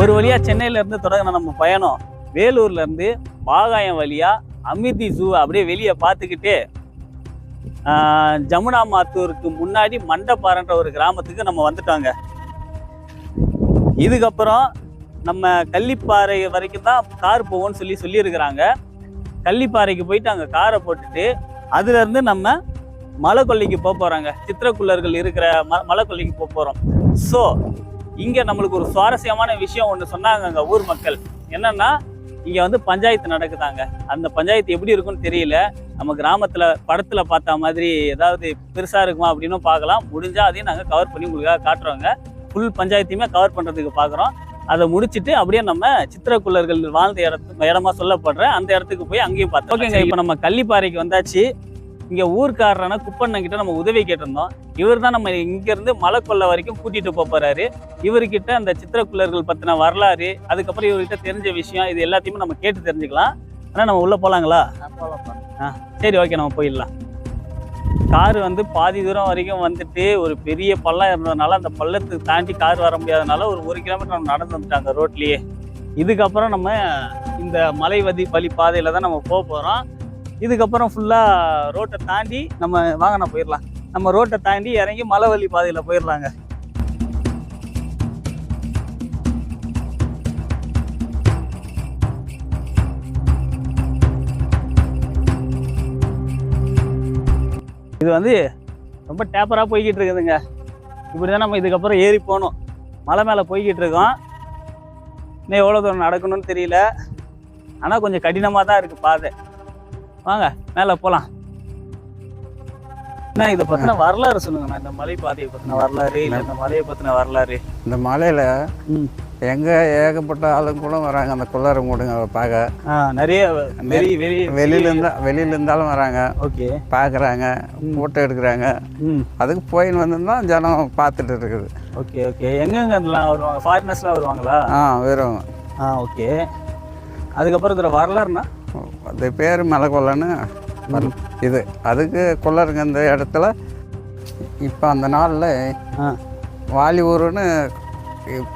ஒரு வழியா சென்னையில இருந்து தொடங்கின நம்ம பயணம் வேலூர்ல இருந்து பாகாயம் வழியா அமிர்தி ஜூ அப்படியே வெளியே பார்த்துக்கிட்டே ஜமுனா மாத்தூருக்கு முன்னாடி மண்டப்பாறன்ற ஒரு கிராமத்துக்கு நம்ம வந்துட்டோங்க. இதுக்கப்புறம் நம்ம கள்ளிப்பாறை வரைக்கும் தான் கார் போவோம்னு சொல்லி சொல்லியிருக்கிறாங்க. கள்ளிப்பாறைக்கு போயிட்டு அங்கே காரை போட்டுட்டு அதுலேருந்து நம்ம மலைக்கொல்லைக்கு போக போகிறாங்க சித்திரக்குள்ளர்கள் இருக்கிற ம மலைக்கொல்லைக்கு போக போகிறோம் ஸோ இங்க நம்மளுக்கு ஒரு சுவாரஸ்யமான விஷயம் ஒன்று சொன்னாங்க அங்க ஊர் மக்கள். என்னன்னா இங்க வந்து பஞ்சாயத்து நடக்குதாங்க. அந்த பஞ்சாயத்து எப்படி இருக்கும்னு தெரியல. நம்ம கிராமத்துல படத்துல பார்த்த மாதிரி ஏதாவது பெருசா இருக்குமா அப்படின்னு பார்க்கலாம். முடிஞ்சா அதையும் நாங்க கவர் பண்ணி உங்களுக்காக காட்டுறோங்க. ஃபுல் பஞ்சாயத்தையுமே கவர் பண்றதுக்கு பார்க்குறோம். அதை முடிச்சிட்டு அப்படியே நம்ம சித்திரக்குள்ளர்கள் வாழ்ந்த இடத்து இடமா சொல்லப்படுற அந்த இடத்துக்கு போய் அங்கேயும் பார்த்தோம் ஓகேங்க இப்போ நம்ம கள்ளிப்பாறைக்கு வந்தாச்சு. இங்க ஊர்க்காரரான குப்பண்ணன் கிட்ட நம்ம உதவி கேட்டிருந்தோம். இவர் தான் நம்ம இங்க இருந்து மலை கொல்லை வரைக்கும் கூட்டிட்டு போப் போறாரு. இவர்கிட்ட அந்த சித்திரக்குள்ளர்கள் பத்தின வரலாறு அதுக்கப்புறம் இவர்கிட்ட தெரிஞ்ச விஷயம் இது எல்லாத்தையுமே நம்ம கேட்டு தெரிஞ்சுக்கலாம். ஆனா நம்ம உள்ள போலாங்களா? ஆ சரி ஓகே நம்ம போயிடலாம். கார் வந்து பாதி தூரம் வரைக்கும் வந்துட்டு ஒரு பெரிய பள்ளம் இருந்ததுனால அந்த பள்ளத்துக்கு தாண்டி கார் வர முடியாதனால ஒரு ஒரு கிலோமீட்டர் நம்ம நடந்து வந்துட்டாங்க ரோட்லயே. இதுக்கப்புறம் நம்ம இந்த மலை வதி வழி பாதையில தான் நம்ம போக போறோம். இதுக்கப்புறம் ஃபுல்லாக ரோட்டை தாண்டி நம்ம வாகன போயிடலாம் நம்ம ரோட்டை தாண்டி இறங்கி மலைவழி பாதையில் போயிடலாங்க இது வந்து ரொம்ப டேப்பராக போய்கிட்டு இருக்குதுங்க. இப்படி தான் நம்ம இதுக்கப்புறம் ஏறி போகணும். மலை மேலே போய்கிட்டு இருக்கோம். இன்னும் எவ்வளோ தூரம் நடக்கணும்னு தெரியல. ஆனால் கொஞ்சம் கடினமாக தான் இருக்குது பாதை. வாங்க மேலே போகலாம் என்ன இதை பற்றின வரலாறு சொல்லுங்கண்ணா இந்த மலை பாதையை பற்றின வரலாறு இல்லை இந்த மலையை பற்றின வரலாறு. இந்த மலையில் எங்கே ஏகப்பட்ட ஆளுங்க கூட வராங்க அந்த குள்ளாரம் கூடுங்க பார்க்க நிறைய வெளி வெளி வெளியிலேருந்து வெளியில இருந்தாலும் வராங்க. ஓகே. பார்க்குறாங்க ஃபோட்டோ எடுக்கிறாங்க. அதுக்கு போயின்னு வந்து தான் ஜனம் பார்த்துட்டு இருக்குது. Okay okay. எங்கெங்க வருவாங்க? ஃபாரினர்ஸ்லாம் வருவாங்களா? ஆ வெறும் ஆ ஓகே. அதுக்கப்புறம் இதில் வரலாறுனா அது பேர் மலைக்கொல்லன்னு வரும். இது. அதுக்கு கொள்ளருங்க இந்த இடத்துல. இப்போ அந்த நாளில் ஆ. வாலியூர்னு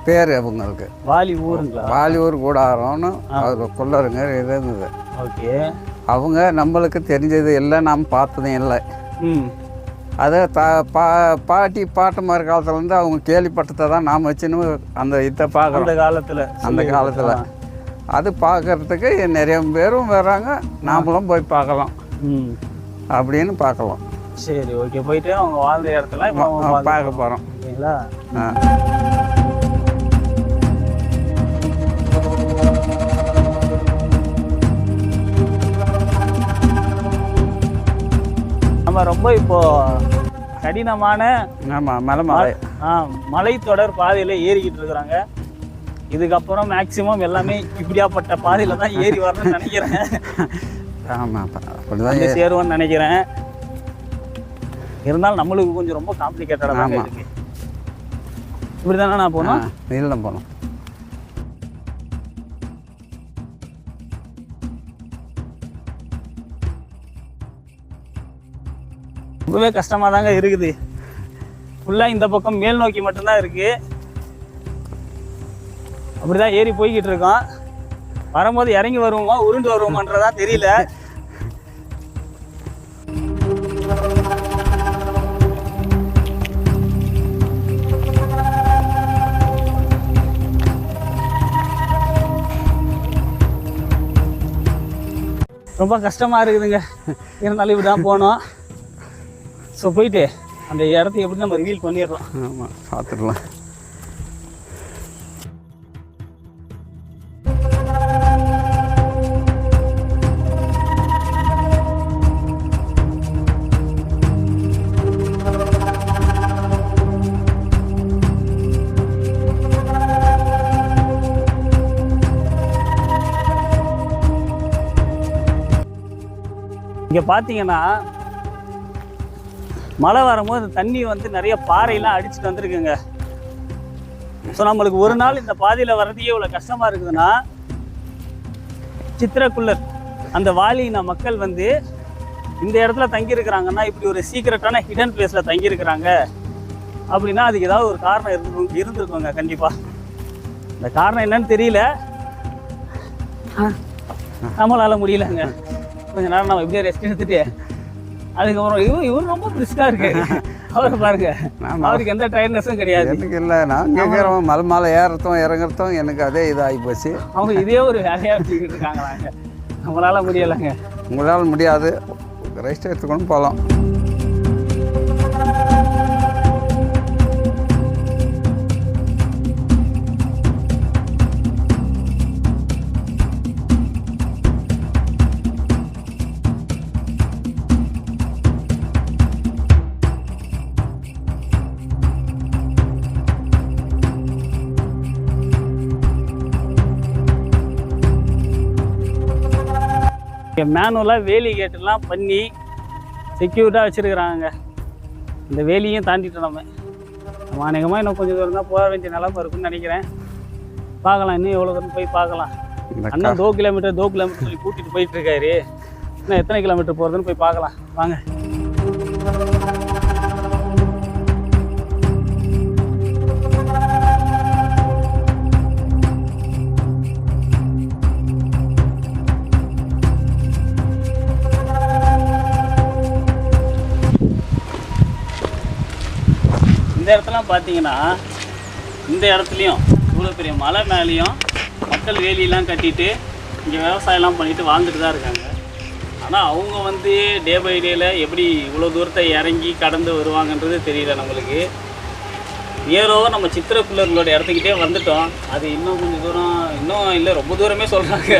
பேர் அவங்களுக்கு. வாலி ஊருங்களா வாலியூர் கூடாரம்னு அது கொள்ளருங்க இது இருந்தது. ஓகே. அவங்க நம்மளுக்கு தெரிஞ்சது எல்லாம் நாம் பார்த்ததும் இல்லை. அதை தா பா பாட்டி பாட்டமார் காலத்துலேருந்து அவங்க கேள்விப்பட்டதை தான் நாம் வச்சுன்னு அந்த இதை பார்க்குறோம். அந்த காலத்தில். அந்த காலத்தில். அது பார்க்கறதுக்கு நிறைய பேரும் வராங்க. நாமளும் போய் பார்க்கலாம். அப்படின்னு பார்க்கலாம். சரி ஓகே. போயிட்டு அவங்க வாழ்ந்த இடத்துல பார்க்க போகிறோம் ஓகேங்களா? நம்ம ரொம்ப இப்போ கடினமான ஆமாம் மலை மலை. ஆ, மலைத்தொடர் பாதையில ஏறிக்கிட்டு இருக்கிறாங்க. இதுக்கப்புறம் மேக்சிமம் எல்லாமே இப்படியாப்பட்ட பாதையில தான் ஏறி வரணும்னு நினைக்கிறேன். ஆமாம் அப்படி வந்து தான் சேருவோம்னு நினைக்கிறேன். இருந்தாலும் நம்மளுக்கு கொஞ்சம் ரொம்ப காம்ப்ளிகேட்டடாக தான் ஆமா. இருக்கு. இப்படி தானே நான் போனோம் இல்லை போகணும். ரொம்பவே கஷ்டமாக தாங்க இருக்குது ஃபுல்லாக இந்த பக்கம் மேல் நோக்கி மட்டும்தான் அப்படிதான் ஏறி போய்கிட்டு இருக்கோம். வரும்போது இறங்கி வருவோமா உருண்டு வருவோமான்றதா தெரியல. ரொம்ப கஷ்டமா இருக்குதுங்க. இருந்தாலும் இப்படி தான் போனோம். ஸோ போயிட்டு அந்த இடத்த எப்படி நம்ம ரிவீல் பண்ணிடுறோம் ஆமாம் பார்த்துடலாம். இங்கே பார்த்தீங்கன்னா மழை வரும்போது தண்ணி வந்து நிறைய பாறையெல்லாம் அடிச்சுட்டு வந்திருக்குங்க. ஸோ நம்மளுக்கு ஒரு நாள் இந்த பாதையில் வர்றதுக்கே இவ்வளோ கஷ்டமாக இருக்குதுன்னா சித்திரக்குள்ளர் அந்த வாலியின மக்கள் வந்து இந்த இடத்துல தங்கியிருக்கிறாங்கன்னா இப்படி ஒரு சீக்கிரட்டான ஹிடன் பிளேஸில் தங்கியிருக்கிறாங்க. அப்படின்னா அதுக்கு ஏதாவது ஒரு காரணம் இருந்து இருந்திருக்குங்க கண்டிப்பா. இந்த காரணம் என்னன்னு தெரியல. நம்மளால முடியலங்க. கொஞ்ச நேரம் நம்ம இப்படியே ரெஸ்ட் எடுத்துட்டு அதுக்கப்புறம் இவர் இவர் ரொம்ப பிரிஸ்கா இருக்கு. அவரை பாருங்க. அவருக்கு எந்த ட்ரைனஸும் கிடையாது. எனக்கு இல்லை நான் கேட்குறவன் மலை மலை ஏறத்தும் இறங்குறதும் எனக்கு அதே இதாகி போச்சு. அவங்க இதே ஒரு வேலையா வச்சுக்கிட்டு இருக்காங்களாங்க. நம்மளால முடியலைங்க. உங்களால் முடியாது. ரெஸ்ட் எடுத்துக்கொண்டு போகலாம் மேனுவலாக வேலி கேட்டெல்லாம் பண்ணி செக்யூர்டாக வச்சுருக்குறாங்க. இந்த வேலியும் தாண்டிட்டோம் நம்ம. நம்ம அநேகமாக இன்னும் கொஞ்சம் தூரம் தான் போக வேண்டிய நிலமை இருக்குன்னு நினைக்கிறேன். பார்க்கலாம் இன்னும் எவ்வளோ தூரம் போய் பார்க்கலாம். அண்ணன் தோ கிலோமீட்டர் தோ கிலோமீட்டர் சொல்லி கூட்டிகிட்டு போயிட்டு இருக்காரு. இன்னும் எத்தனை கிலோமீட்டர் போகிறதுன்னு போய் பார்க்கலாம். வாங்க. இந்த இடத்துலாம் பார்த்தீங்கன்னா இந்த இடத்துலையும் இவ்வளோ பெரிய மலை மேலேயும் மக்கள் வேலியெல்லாம் கட்டிட்டு இங்கே விவசாயம்லாம் பண்ணிட்டு வாழ்ந்துட்டு தான் இருக்காங்க. ஆனால் அவங்க வந்து டே பை டேயில் எப்படி இவ்வளோ தூரத்தை இறங்கி கடந்து வருவாங்கன்றது தெரியல நம்மளுக்கு. ஏரோ நம்ம சித்திரக்குள்ளர்களோட இடத்துக்கிட்டே வந்துட்டோம். அது இன்னும் கொஞ்சம் தூரம் இன்னும் இல்லை ரொம்ப தூரமே சொல்கிறாங்க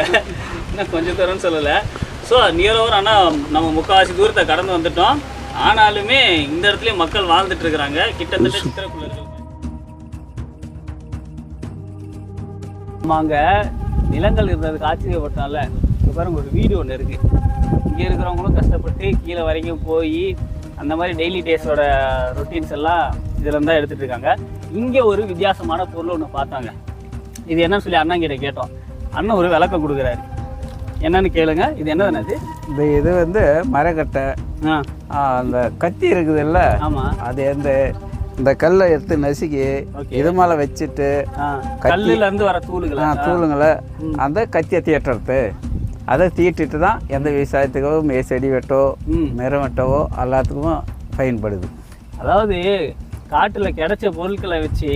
இன்னும் கொஞ்சம் தூரம்னு சொல்லலை. ஸோ நியரோவர் ஆனால் நம்ம முக்கால்வாசி தூரத்தை கடந்து வந்துட்டோம். ஆனாலுமே இந்த இடத்துலயும் மக்கள் வாழ்ந்துட்டு இருக்கிறாங்க. கிட்டத்தட்ட சித்திரக்குள்ளர்கள். ஆமாங்க. நிலங்கள் இருந்ததுக்கு ஆச்சரியப்பட்டால இங்க பாருங்க ஒரு வீடு ஒன்று இருக்கு. இங்க இருக்கிறவங்களும் கஷ்டப்பட்டு கீழே வரைக்கும் போய் அந்த மாதிரி டெய்லி டேஸோட ரொட்டீன்ஸ் எல்லாம் இதுல இருந்தா எடுத்துட்டு இருக்காங்க. இங்க ஒரு வித்தியாசமான பொருள் ஒன்று பார்த்தாங்க. இது என்னன்னு சொல்லி அண்ணன் கிட்ட கேட்டோம். அண்ணன் ஒரு விளக்கம் கொடுக்குறாரு. என்னன்னு கேளுங்க. இது என்னதுன்னு அது இந்த இது வந்து மரக்கட்டை. அந்த கத்தி இருக்குதுல்ல? ஆமா. அது அந்த இந்த கல்லை எடுத்து நசுக்கி. இது மேலே வச்சுட்டு கல்லுல இருந்து வர தூளுங்களை ம். அந்த கத்தியை தீட்டுறது. அதை தீட்டிட்டு தான் எந்த விவசாயத்துக்கோ மே செடி வெட்டோ மரம் வெட்டவோ எல்லாத்துக்கும் பயன்படுது. அதாவது காட்டுல கிடைச்ச பொருட்களை வச்சு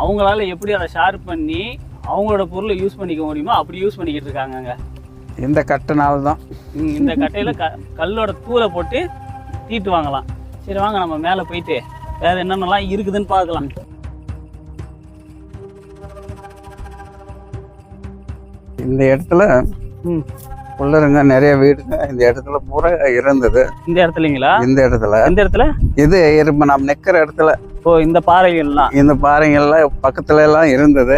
அவங்களால எப்படி அதை ஷார்ப் பண்ணி அவங்களோட பொருளை யூஸ் பண்ணிக்க முடியுமோ அப்படி யூஸ் பண்ணிக்கிட்டு இருக்காங்கங்க. இந்த கட்டுனால தான் இந்த கட்டையில க கல்லோட தூளை போட்டு தீட்டு வாங்கலாம். சரி வாங்க நம்ம மேலே போயிட்டு வேற என்னென்னலாம் இருக்குதுன்னு பார்க்கலாம். இந்த இடத்துல உள்ளருங்க நிறைய வீடுங்க. இந்த இடத்துல பூரா இருந்தது. இந்த இடத்துலங்களா? இந்த இடத்துல. எந்த இடத்துல? இது இப்போ நம்ம நிற்கிற இடத்துல. ஓ இந்த பாறைகள்லாம். இந்த பாறைங்கள்லாம் பக்கத்துல எல்லாம் இருந்தது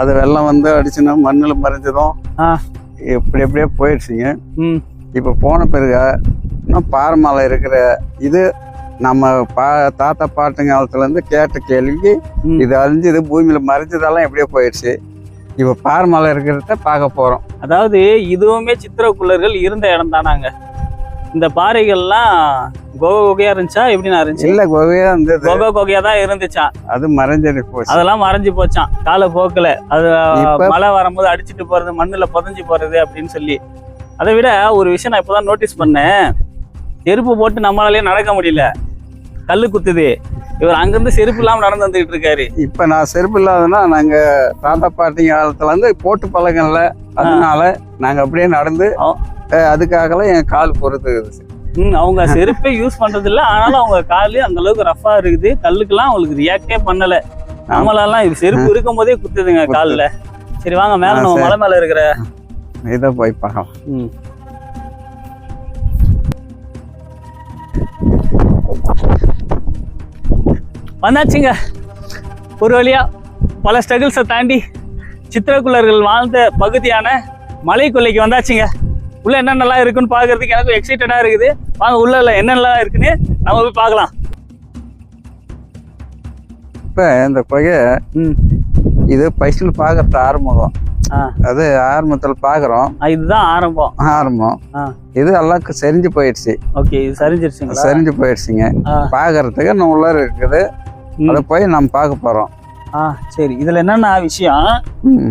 அது வெள்ளம் வந்து அடிச்சுன்னா மண்ணில் மறைஞ்சதும். ஆ இப்படி எப்படியே போயிடுச்சுங்க. இப்போ போன பிறகு இன்னும் பாறைமலை இருக்கிற இது நம்ம பா தாத்தா பாட்டுங்க காலத்துலேருந்து கேட்ட கேள்விக்கு. இது அழிஞ்சது பூமியில் மறைஞ்சதெல்லாம் எப்படியோ போயிடுச்சு. இப்போ பாறைமலை இருக்கிறத பார்க்க போகிறோம் அதாவது இதுவுமே சித்திரக்குள்ளர்கள் இருந்த இடம் தானாங்க இந்த பாறைகள்லாம் கோக கோகையா இருந்துச்சா? எப்படிண்ணா இருந்துச்சு? இல்லை குகையாக இருந்தது. கோக கோகையா தான் இருந்துச்சான் அது மறைஞ்சது போச்சு. அதெல்லாம் மறைஞ்சு போச்சான் காலப்போக்கில் அது இப்ப- மழை வரும்போது அடிச்சிட்டு போறது மண்ணுல புதஞ்சு போறது அப்படின்னு சொல்லி. அதை விட ஒரு விஷயம் நான் இப்பதான் நோட்டீஸ் பண்ணேன். செருப்பு போட்டு நம்மளாலேயே நடக்க முடியல. கல்லு குத்துது. இவர் அங்கிருந்து செருப்பு இல்லாம நடந்து வந்துகிட்டு இருக்காரு. இப்போ நான் செருப்பு இல்லாதனா நாங்கள் தாத்தா பாட்டிங்க காலத்துலேருந்து போட்டு பழகல. அதனால நாங்கள் அப்படியே நடந்து அதுக்காகலாம் என் கால் பொறுத்து ம் அவங்க செருப்பே யூஸ் பண்றது இல்ல ஆனாலும் அவங்க காலு அந்த அளவுக்கு ரஃபா இருக்குது. கல்லுக்கெல்லாம் அவங்களுக்கு ரியாக்டே பண்ணல. நம்மளெல்லாம் இது செருப்பு இருக்கும் போதே குத்துதுங்க கால்ல. சரி வாங்க மேல நம்ம. மலை மேல இருக்கிற இதை போய் பார்க்கலாம். ம். வந்தாச்சுங்க. ஒரு வழியா பல ஸ்ட்ரகிள்ஸை தாண்டி சித்திரக்குள்ளர்கள் வாழ்ந்த பகுதியான மலை கொல்லைக்கு வந்தாச்சுங்க. உள்ள என்னென்னலாம் இருக்குன்னு பார்க்கறதுக்கு எனக்கு எக்ஸைட்டடா இருக்குது. வாங்க உள்ள உள்ள என்னென்னலாம் இருக்குன்னு நம்ம போய் பார்க்கலாம். இப்போ இந்த கொகை இது பைசில் பார்க்கறது ஆறுமுகம். ஆ. அது ஆரம்பத்தில் பார்க்குறோம். இதுதான் ஆரம்பம் ஆரம்பம். இது எல்லாம் செறிஞ்சு போயிடுச்சு. ஓகே இது சரிஞ்சிருச்சுங்களா செறிஞ்சு போயிடுச்சுங்க. பார்க்கறதுக்கு இன்னும் உள்ள இருக்குது. அதை போய் நம்ம பார்க்க போகிறோம் ஆ சரி. இதுல என்னன்னா விஷயம்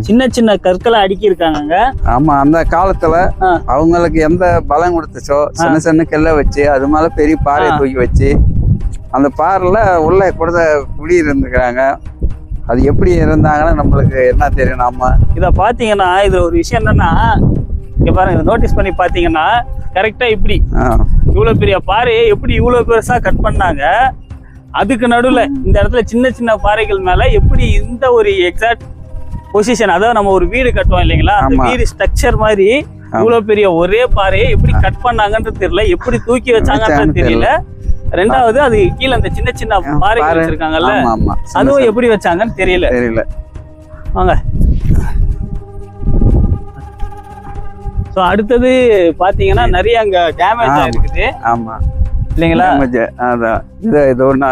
சின்ன சின்ன கற்களை அடுக்கி இருக்காங்க ஆமாம் அந்த காலத்தில். அவங்களுக்கு எந்த பலம் கொடுத்துச்சோ சின்ன சின்ன கல்லை வச்சு அது மேலே பெரிய பாறையை. தூக்கி வச்சு அந்த பாறையில் உள்ள கொடுத்த குடி இருந்துக்கிறாங்க. அது எப்படி இருந்தாங்கன்னு நம்மளுக்கு என்ன தெரியும் நாம? இத பாத்தீங்கன்னா இதுல ஒரு விஷயம் என்னன்னா இங்க பாருங்க இதை நோட்டீஸ் பண்ணி பாத்தீங்கன்னா கரெக்டா இப்படி. ஆ, இவ்வளவு பெரிய பாறையை எப்படி இவ்வளவு பெருசா கட் பண்ணாங்க? அதுக்கு நடுவுல இந்த இடத்துல சின்ன சின்ன பாறைகள் மேல எப்படி இந்த ஒரு எக்ஸாக்ட் பொசிஷன் அதாவது நம்ம ஒரு வீடு கட்டுவோம் இல்லைங்களா? அந்த. வீடு ஸ்ட்ரக்சர் மாதிரி இவ்வளவு பெரிய ஒரே பாறையை எப்படி கட் பண்ணாங்கன்றது தெரியல எப்படி தூக்கி வச்சாங்கன்றது வச்சாங்கன்னு தெரியல. ரெண்டாவது அது கீழே அந்த சின்ன சின்ன பாறைகள் பாறை. வச்சிருக்காங்கல்ல அதுவும் எப்படி வச்சாங்கன்னு தெரியல. தெரியல. வாங்க. ஸோ அடுத்தது பாத்தீங்கன்னா நிறைய அங்க டேமேஜ் ஆமா. ஆயிருக்குது ஆமா. இல்லைங்களா. அதான். இது இது ஒன்று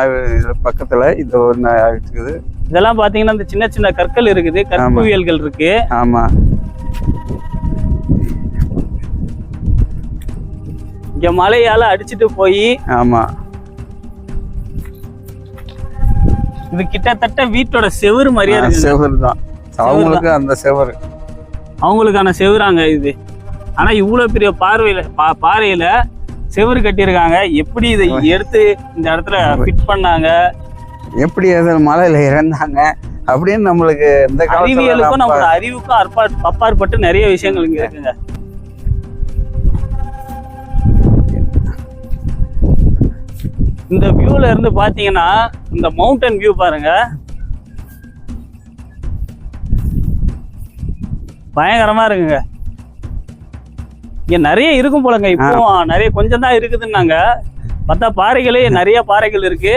பக்கத்துல இது ஒன்று ஆகிட்டுக்குது இதெல்லாம் பாத்தீங்கன்னா இந்த சின்ன சின்ன கற்கள் இருக்குது. கற்குவியல்கள் இருக்கு. ஆமா. இங்க மழையால அடிச்சிட்டு போய் ஆமா. இது கிட்டத்தட்ட வீட்டோட செவுரு மாதிரியே இருக்கு செவரு தான் அவங்களுக்கு அந்த செவரு. அவங்களுக்கான செவுறாங்க இது. ஆனா இவ்வளவு பெரிய பார்வையில பா- பாறையில செவுரு கட்டியிருக்காங்க. எப்படி இதை எடுத்து இந்த இடத்துல ஃபிட் பண்ணாங்க? எப்படி அது மலையில இறந்தாங்க? அப்படின்னு நம்மளுக்கு இந்த அறிவியலுக்கும் நம்மளோட அறிவுக்கும் அற்பா அப்பாற்பட்டு நிறைய விஷயங்கள் இங்க இருக்குங்க. இந்த வியூல இருந்து பாத்தீங்கன்னா இந்த மவுண்டன் வியூ பாருங்க. பயங்கரமா இருக்குங்க. இங்க நிறைய இருக்கும் போலங்க. இப்போ நிறைய கொஞ்சம் தான் இருக்குதுன்னாங்க. பார்த்தா பாறைகளே நிறைய பாறைகள் இருக்கு.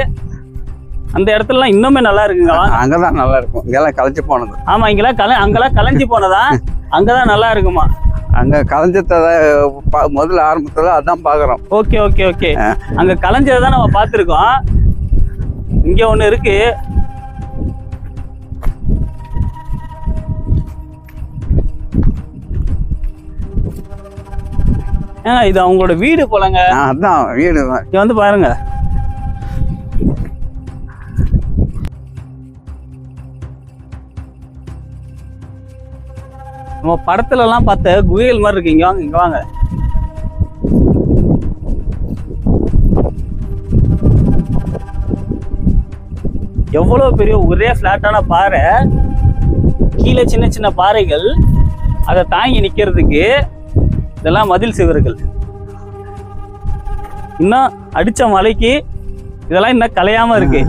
அந்த இடத்துலலாம் இன்னுமே நல்லா இருக்குங்க வாங்க. அங்கதான் நல்லா இருக்கும். இங்கெல்லாம் களைச்சு போனது. ஆமா இங்கெல்லாம் கல அங்கெல்லாம் கலைஞ்சு போனதா? அங்கதான் நல்லா இருக்குமா? அங்க களைஞ்சதை பா- முதல்ல ஆரம்பத்துல அதான் பாக்குறோம். Okay okay okay. அங்க கலைஞ்சதை தான் நம்ம பார்த்துருக்கோம். இங்க ஒண்ணு இருக்கு. ஏங்க இது அவங்களோட வீடு போலங்க. அதான் வீடு. இங்க வந்து பாருங்க. நம்ம படத்துல எல்லாம் பார்த்த குகைகள் மாதிரி இருக்கு. இங்க வாங்க இங்க வாங்க. எவ்வளவு பெரிய ஒரே ஃபிளாட்டான பாறை. கீழே சின்ன சின்ன பாறைகள். அதை தாங்கி நிக்கிறதுக்கு இதெல்லாம் மதில் சுவர்கள். இன்னும் அடிச்ச மலைக்கு இதெல்லாம் இன்னும் கலையாம இருக்கு.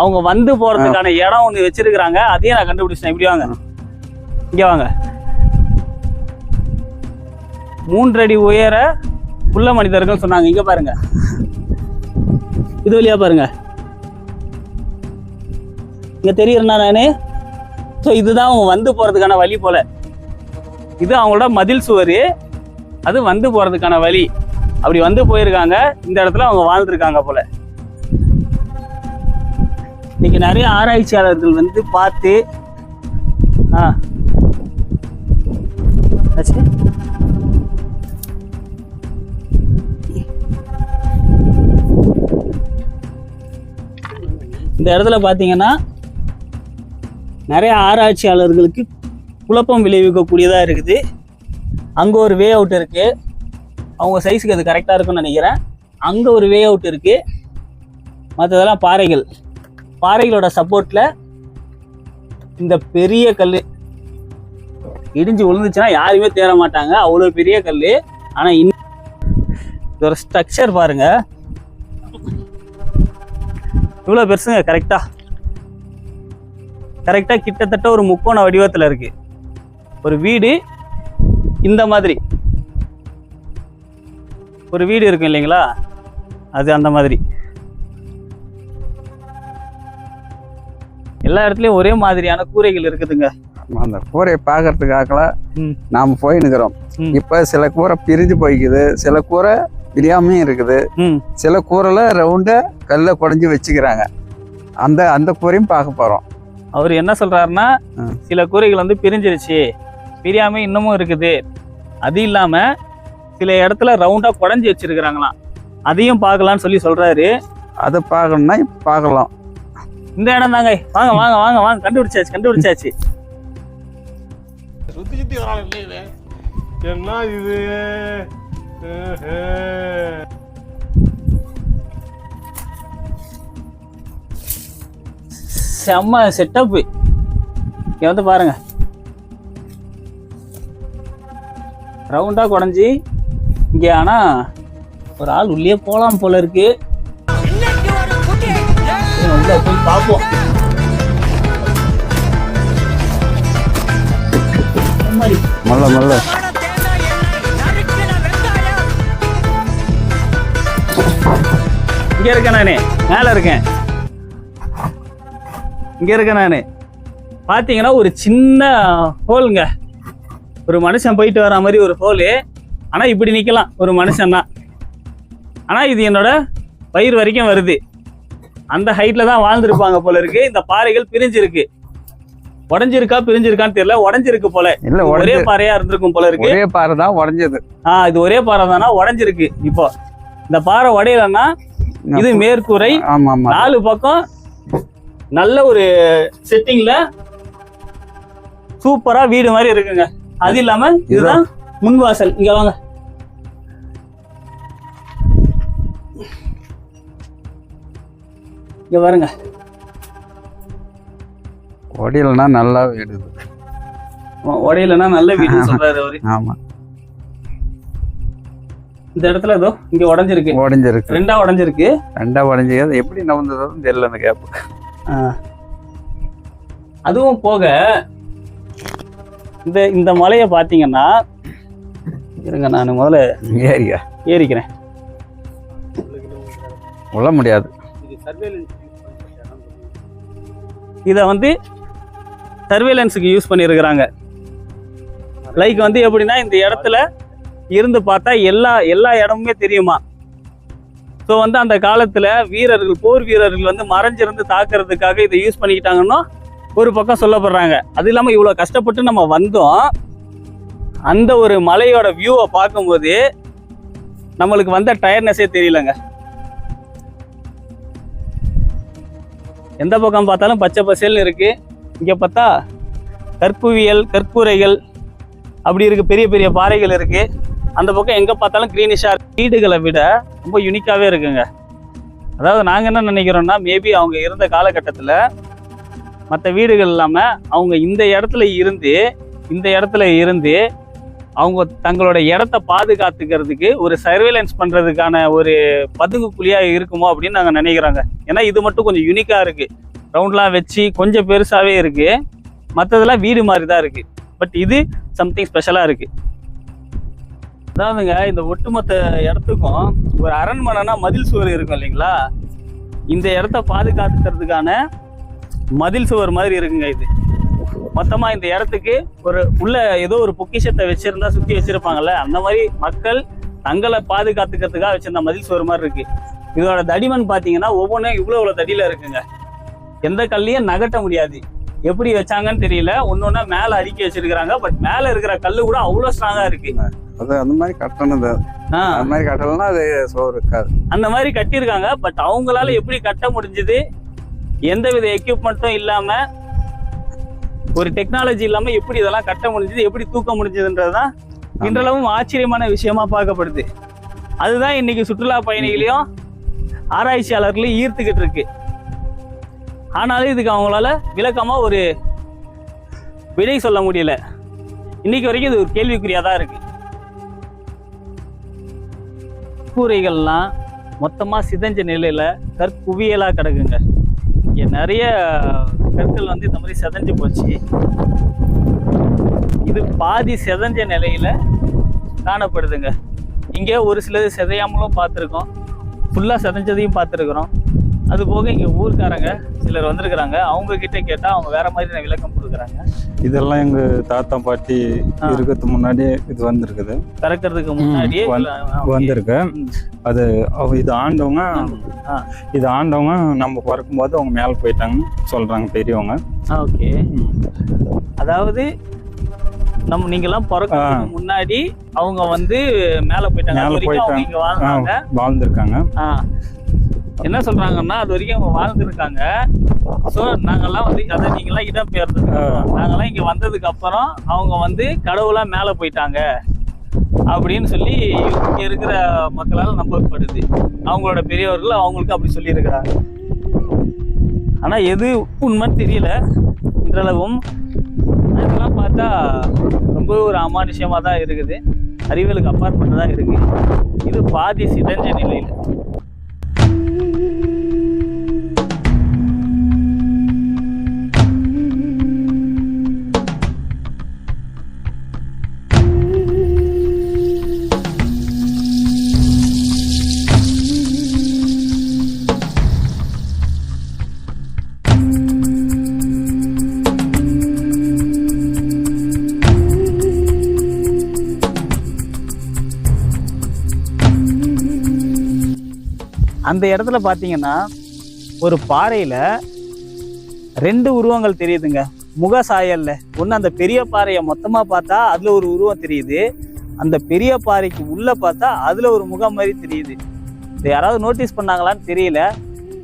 அவங்க வந்து போறதுக்கான இடம் ஒண்ணு வச்சிருக்கிறாங்க. அதையும் நான் கண்டுபிடிச்சேன் இப்படி வாங்க. இங்க வாங்க. மூன்றடி உயர உள்ள மனிதர்கள் சொன்னாங்க. இங்க பாருங்க. இது வழியா பாருங்க. இங்க தெரியுறேன்னா நானு? ஸோ இதுதான் அவங்க வந்து போறதுக்கான வழி போல. இது அவங்களோட மதில் சுவர். அது வந்து போகிறதுக்கான வழி. அப்படி வந்து போயிருக்காங்க. இந்த இடத்துல அவங்க வாழ்ந்துருக்காங்க போல். இன்னைக்கு நிறைய ஆராய்ச்சியாளர்கள் வந்து பார்த்து ஆ. இந்த இடத்துல பார்த்தீங்கன்னா நிறைய ஆராய்ச்சியாளர்களுக்கு குழப்பம் விளைவிக்கக்கூடியதாக இருக்குது. அங்கே ஒரு வே அவுட் இருக்குது அவங்க சைஸுக்கு அது கரெக்டாக இருக்கும்னு நினைக்கிறேன். அங்கே ஒரு வே அவுட் இருக்குது மற்றதெல்லாம் பாறைகள். பாறைகளோட சப்போர்ட்டில் இந்த பெரிய கல் இடிஞ்சு விழுந்துச்சுன்னா யாருமே தேர மாட்டாங்க. அவ்வளோ பெரிய கல் ஆனால் இன் இதோட ஸ்ட்ரக்சர் பாருங்கள் இவ்வளோ பெருசுங்க கரெக்டாக கரெக்டாக கிட்டத்தட்ட ஒரு முக்கோண வடிவத்தில் இருக்குது ஒரு வீடு இந்த மாதிரி. ஒரு வீடு இருக்கும் இல்லைங்களா? அது அந்த மாதிரி. எல்லா இடத்துலயும் ஒரே மாதிரியான கூரைகள் இருக்குதுங்க. அந்த கூரையை பார்க்கறதுக்காக. நாம போய் நிக்கிறோம். ம். இப்ப சில கூரை பிரிஞ்சு போய்க்குது. சில கூரை பிரியாமையும் இருக்குது. சில கூரைல ரவுண்டா கல்ல குடஞ்சி வச்சுக்கிறாங்க. அந்த அந்த கூரையும் பார்க்க போறோம். அவர் என்ன சொல்றாருன்னா ஆ. சில கூரைகள் வந்து பிரிஞ்சிருச்சு. பிரியாம இன்னமும் இருக்குது. அது இல்லாம சில இடத்துல ரவுண்டா குடஞ்சி வச்சிருக்கிறாங்களாம். அதையும் பார்க்கலாம்னு சொல்லி சொல்றாரு. அதை பார்க்கணும்னா பார்க்கலாம். இந்த இடம் தாங்க. வாங்க வாங்க வாங்க வாங்க. கண்டுபிடிச்சாச்சு கண்டுபிடிச்சாச்சு. சுத்தி சுத்தி வரான் இல்ல என்ன இது. செம்ம செட்டப் இங்க வந்து பாருங்க. ரவுண்டா குடஞ்சி இங்க ஆனா ஒரு ஆள் உள்ளே போலாம் போல இருக்கு. உள்ள போய் பார்ப்போம். மல்ல மல்ல. இங்க இருக்கேன் நானு. மேல இருக்கேன். இங்க இருக்கேன் நானு. பாத்தீங்கன்னா ஒரு சின்ன ஹோலுங்க ஒரு மனுஷன் போயிட்டு வர மாதிரி ஒரு ஹோலு ஆனா இப்படி நிக்கலாம். ஒரு மனுஷன் தான் ஆனா இது என்னோட வயிறு வரைக்கும் வருது. அந்த ஹைட்ல தான் வாழ்ந்திருப்பாங்க போல இருக்கு. இந்த பாறைகள் பிரிஞ்சிருக்கு. உடஞ்சிருக்கா பிரிஞ்சிருக்கான்னு தெரியல. உடஞ்சிருக்கு போல. இல்லை ஒரே பாறையா இருந்திருக்கும் போல இருக்கு. ஒரே பாறை தான் உடஞ்சது. ஆ இது ஒரே பாறை தானா? உடஞ்சிருக்கு. இப்போ இந்த பாறை உடையலன்னா இது மேற்கூரை நாலு பக்கம் நல்ல ஒரு செட்டிங்ல சூப்பரா வீடு மாதிரி இருக்குங்க. அது இல்லாம இதுதான் முன்வாசல். இங்க வாங்க. இங்க பாருங்க. ஒடியலைன்னா நல்லா விடுது உடையலன்னா நல்ல வீடு சொல்றாரு அவரு. ஆமாம் இந்த இடத்துல ஏதோ இங்க உடைஞ்சிருக்கு. உடஞ்சிருக்கு. ரெண்டா உடைஞ்சிருக்கு. ரெண்டா உடஞ்சி அது எப்படி நவந்ததுன்னு தெரியல அந்த கேப்பு ஆ. அதுவும் போக இந்த இந்த மலையை பார்த்தீங்கன்னா இருங்க நான் முதல்ல ஏரியா ஏறிக்கிறேன். உள்ள முடியாது. இதை வந்து சர்வேலன்ஸுக்கு யூஸ் பண்ணியிருக்கிறாங்க. லைக் வந்து எப்படின்னா இந்த இடத்துல இருந்து பார்த்தா எல்லா எல்லா இடமுமே தெரியுமா? ஸோ வந்து அந்த காலத்தில் வீரர்கள் போர் வீரர்கள் வந்து மறைஞ்சிருந்து தாக்குறதுக்காக இதை யூஸ் பண்ணிக்கிட்டாங்கன்னா ஒரு பக்கம் சொல்லப்படுறாங்க. அது இல்லாமல் இவ்வளோ கஷ்டப்பட்டு நம்ம வந்தோம். அந்த ஒரு மலையோட வியூவை பார்க்கும்போது நம்மளுக்கு வந்த டயர்னஸே தெரியலங்க. எந்த பக்கம் பார்த்தாலும் பச்சை பசேல்னு இருக்குது இங்கே பார்த்தா கற்புவியல் கற்பூரைகள் அப்படி இருக்குது பெரிய பெரிய பாறைகள் இருக்குது அந்த பக்கம் எங்கே பார்த்தாலும் க்ரீனிஷாக வீடுகளை விட ரொம்ப யூனிக்காகவே இருக்குங்க. அதாவது நாங்கள் என்ன நினைக்கிறோம்னா மேபி அவங்க இருந்த காலகட்டத்தில் மற்ற வீடுகள் இல்லாமல் அவங்க இந்த இடத்துல இருந்து இந்த இடத்துல இருந்து அவங்க தங்களோட இடத்த பாதுகாத்துக்கிறதுக்கு ஒரு சர்வேலன்ஸ் பண்ணுறதுக்கான ஒரு பதுங்கு குழியாக இருக்குமோ அப்படின்னு நாங்கள் நினைக்கிறோங்க. ஏன்னா இது மட்டும் கொஞ்சம் யூனிக்காக இருக்குது ரவுண்ட்லாம் வச்சு கொஞ்சம் பெருசாகவே இருக்குது மற்றதெல்லாம் வீடு மாதிரி தான் இருக்குது பட் இது சம்திங் ஸ்பெஷலாக இருக்குது அதாவதுங்க இந்த ஒட்டுமொத்த இடத்துக்கும் ஒரு அரண்மனைனா மதில் சுவர் இருக்கும் இல்லைங்களா? இந்த இடத்த பாதுகாத்துக்கிறதுக்கான மதில் சுவர் மாதிரி இருக்குங்க இது. மொத்தமா இந்த இடத்துக்கு ஒரு உள்ள ஏதோ ஒரு பொக்கிஷத்தை வச்சிருந்தா சுத்தி வச்சிருப்பாங்கல்ல அந்த மாதிரி மக்கள் தங்களை பாதுகாத்துக்கிறதுக்காக வச்சிருந்த மதில் சுவர் மாதிரி இருக்கு. இதோட தடிமன் பாத்தீங்கன்னா ஒவ்வொன்றும் இவ்வளவு இவ்வளவு தடியில இருக்குங்க. எந்த கல்லையும் நகட்ட முடியாது. எப்படி வச்சாங்கன்னு தெரியல. ஒன்னொன்னா மேல அடுக்கி வச்சிருக்காங்க பட் மேல இருக்கிற கல்லு கூட அவ்வளவு ஸ்ட்ராங்கா இருக்கு. அது அந்த மாதிரி ஆ, அந்த மாதிரி கட்டலைன்னா அது சோறு இருக்காது. அந்த மாதிரி கட்டியிருக்காங்க. பட் அவங்களால எப்படி கட்ட முடிஞ்சது? எந்தவித எக்யூப்மெண்ட்டும் இல்லாம ஒரு டெக்னாலஜி இல்லாம எப்படி இதெல்லாம் கட்ட முடிஞ்சது எப்படி தூக்க முடிஞ்சதுன்றதுதான் இன்றளவும் ஆச்சரியமான விஷயமா பார்க்கப்படுது. அதுதான் இன்னைக்கு சுற்றுலா பயணிகளையும் ஆராய்ச்சியாளர்களையும் ஈர்த்துக்கிட்டு இருக்கு. ஆனாலும் இதுக்கு அவங்களால விளக்கமா ஒரு விடை சொல்ல முடியல. இன்னைக்கு வரைக்கும் இது ஒரு கேள்விக்குறியா தான் இருக்கு. கூரைகள்லாம் மொத்தமா சிதைஞ்ச நிலையில கற்குவியலா கிடக்குங்க. நிறைய கற்கள் வந்து இந்த மாதிரி செதஞ்சு போச்சு. இது பாதி செதஞ்ச நிலையில் காணப்படுதுங்க. இங்கே ஒரு சிலது சிதையாமலும் பார்த்துருக்கோம். ஃபுல்லாக செதஞ்சதையும் பார்த்துருக்குறோம். அது போக இங்க ஊர்க்காரங்க சிலர் வந்திருக்கிறாங்க அவங்க கிட்ட கேட்டா அவங்க வேற மாதிரி விளக்கம் கொடுக்குறாங்க இதெல்லாம் எங்க தாத்தா பாட்டி. இருக்கிறதுக்கு முன்னாடியே இது வந்திருக்குது பிறக்கிறதுக்கு முன்னாடியே. வந்திருக்கு. அது இது ஆண்டவங்க. இது ஆண்டவங்க நம்ம பிறக்கும்போது அவங்க மேலே போயிட்டாங்கன்னு சொல்றாங்க பெரியவங்க ஓகே அதாவது நம்ம நீங்க எல்லாம் பிறக்கிறதுக்கு ஆ. முன்னாடி அவங்க வந்து மேல போயிட்டாங்க மேல போயிட்டாங்க. வாழ்ந்திருக்காங்க. என்ன சொல்றாங்கன்னா அது வரைக்கும் அவங்க வாழ்ந்துருக்காங்க. ஸோ நாங்கள்லாம் வந்து அதை நீங்களாம் இடம் பெயர்ந்ததுக்கு அப்புறம், நாங்கெல்லாம் வந்ததுக்கு அப்புறம் அவங்க வந்து கடவுளாக மேலே போயிட்டாங்க. அப்படின்னு சொல்லி இங்கே இருக்கிற மக்களால் நம்பப்படுது. அவங்களோட பெரியவர்கள் அவங்களுக்கு அப்படி சொல்லியிருக்கிறாங்க. ஆனால் எது உண்மைன்னு தெரியல. இன்றளவும் இதெல்லாம் பார்த்தா ரொம்ப ஒரு அமானுஷ்யமாக தான் இருக்குது. அறிவியலுக்கு அப்பாற்பட்டு தான் இருக்குது. இது பாதி சிதஞ்ச நிலையில். அந்த இடத்துல பார்த்தீங்கன்னா ஒரு பாறையில் ரெண்டு உருவங்கள் தெரியுதுங்க. முக சாயல்ல. ஒன்று அந்த பெரிய பாறையை மொத்தமாக பார்த்தா அதில் ஒரு உருவம் தெரியுது. அந்த பெரிய பாறைக்கு உள்ளே பார்த்தா அதில் ஒரு முகம் மாதிரி தெரியுது. இதை யாராவது நோட்டீஸ் பண்ணாங்களான்னு தெரியல.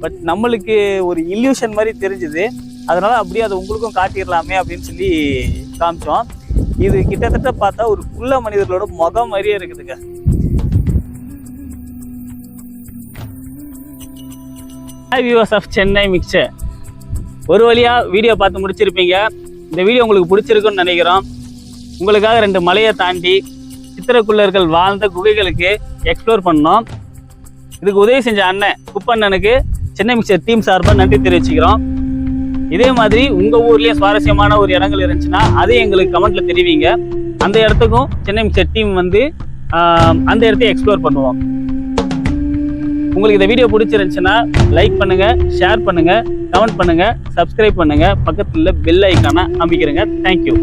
பட் நம்மளுக்கு ஒரு இல்யூஷன் மாதிரி தெரிஞ்சுது. அதனால் அப்படியே அதை உங்களுக்கும் காட்டிடலாமே அப்படின்னு சொல்லி காமிச்சோம். இது கிட்டத்தட்ட பார்த்தா ஒரு குள்ள மனிதர்களோட முகம் மாதிரியே இருக்குதுங்க. Hi viewers of Chennai mixture ஒரு வழியாக வீடியோ பார்த்து முடிச்சிருப்பீங்க. இந்த வீடியோ உங்களுக்கு பிடிச்சிருக்குன்னு நினைக்கிறோம். உங்களுக்காக ரெண்டு மலையை தாண்டி சித்திரக்குள்ளர்கள் வாழ்ந்த குகைகளுக்கு எக்ஸ்ப்ளோர் பண்ணோம். இதுக்கு உதவி செஞ்ச அண்ணன் குப்பண்ணனுக்கு சென்னை மிக்சர் டீம் சார்பாக நன்றி தெரிவிச்சுக்கிறோம். இதே மாதிரி உங்கள் ஊர்லேயே சுவாரஸ்யமான ஒரு இடங்கள் இருந்துச்சுன்னா அதையும் எங்களுக்கு கமெண்ட்ல தெரிவிங்க. அந்த இடத்துக்கும் சென்னை மிக்சர் டீம் வந்து அந்த இடத்தையும் எக்ஸ்ப்ளோர் பண்ணுவோம். உங்களுக்கு இந்த வீடியோ பிடிச்சிருந்துச்சுன்னா லைக் பண்ணுங்க ஷேர் பண்ணுங்க கமெண்ட் பண்ணுங்க சப்ஸ்கிரைப் பண்ணுங்க. பக்கத்தில் பெல் ஐக்கான அமைக்கிறேங்க. தேங்க்யூ